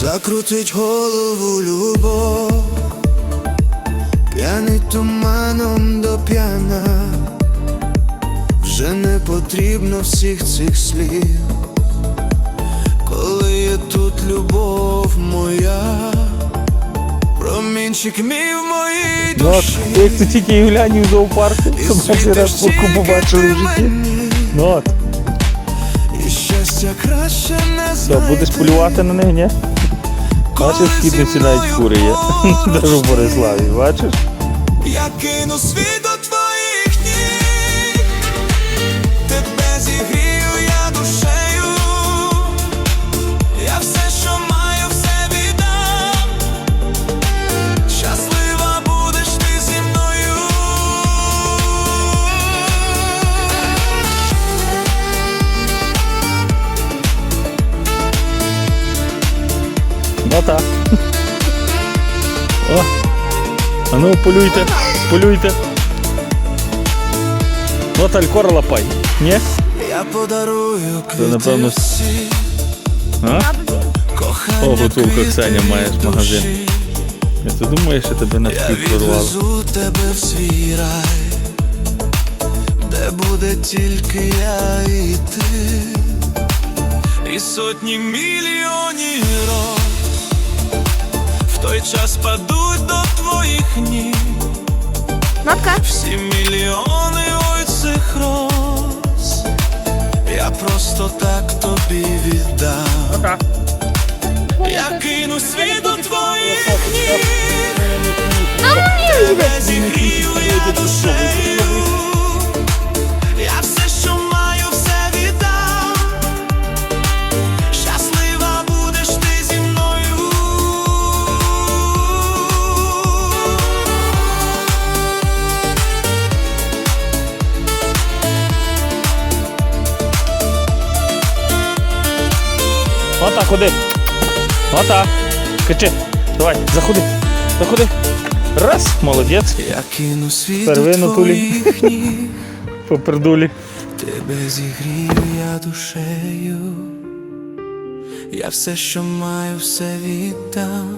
Закрутить голову любов, п'яний туманом до п'яна, вже не потрібно всіх цих слів, коли є тут любов моя, промінчик мій в моїй Ну, як ти тільки глянь у зоопарку, то перший раз фотку побачили в житті. Ну от, знайти. будеш полювати на них, ні? Бачиш, в Скідниці навіть кури є. Даже в Бориславі, бачиш? Я кину світ Ну так. О, а ну полюйте, полюйте. Ну, талькор лапай. Ні? Я подарую Це, напевно, всі, А? О, квіти Ксеня, маєш магазин. Я ти думаєш, що тебе на Я світ прорвало? тебе в свій рай, де буде тільки я і ти, і сотні мільйонів роз в той час падуть до твоїх ніг. Нотка. Всі мільйони ой цих роз Я просто так тобі віддам Я кину світ до твоїх ніг Ота, ходи. Отак. Качи. Давай, заходи. Заходи. Раз, молодець. Я кину світ Первину тулі. твоїх ніг По придулі. Тебе зігрію я душею, я все, що маю, все віддам.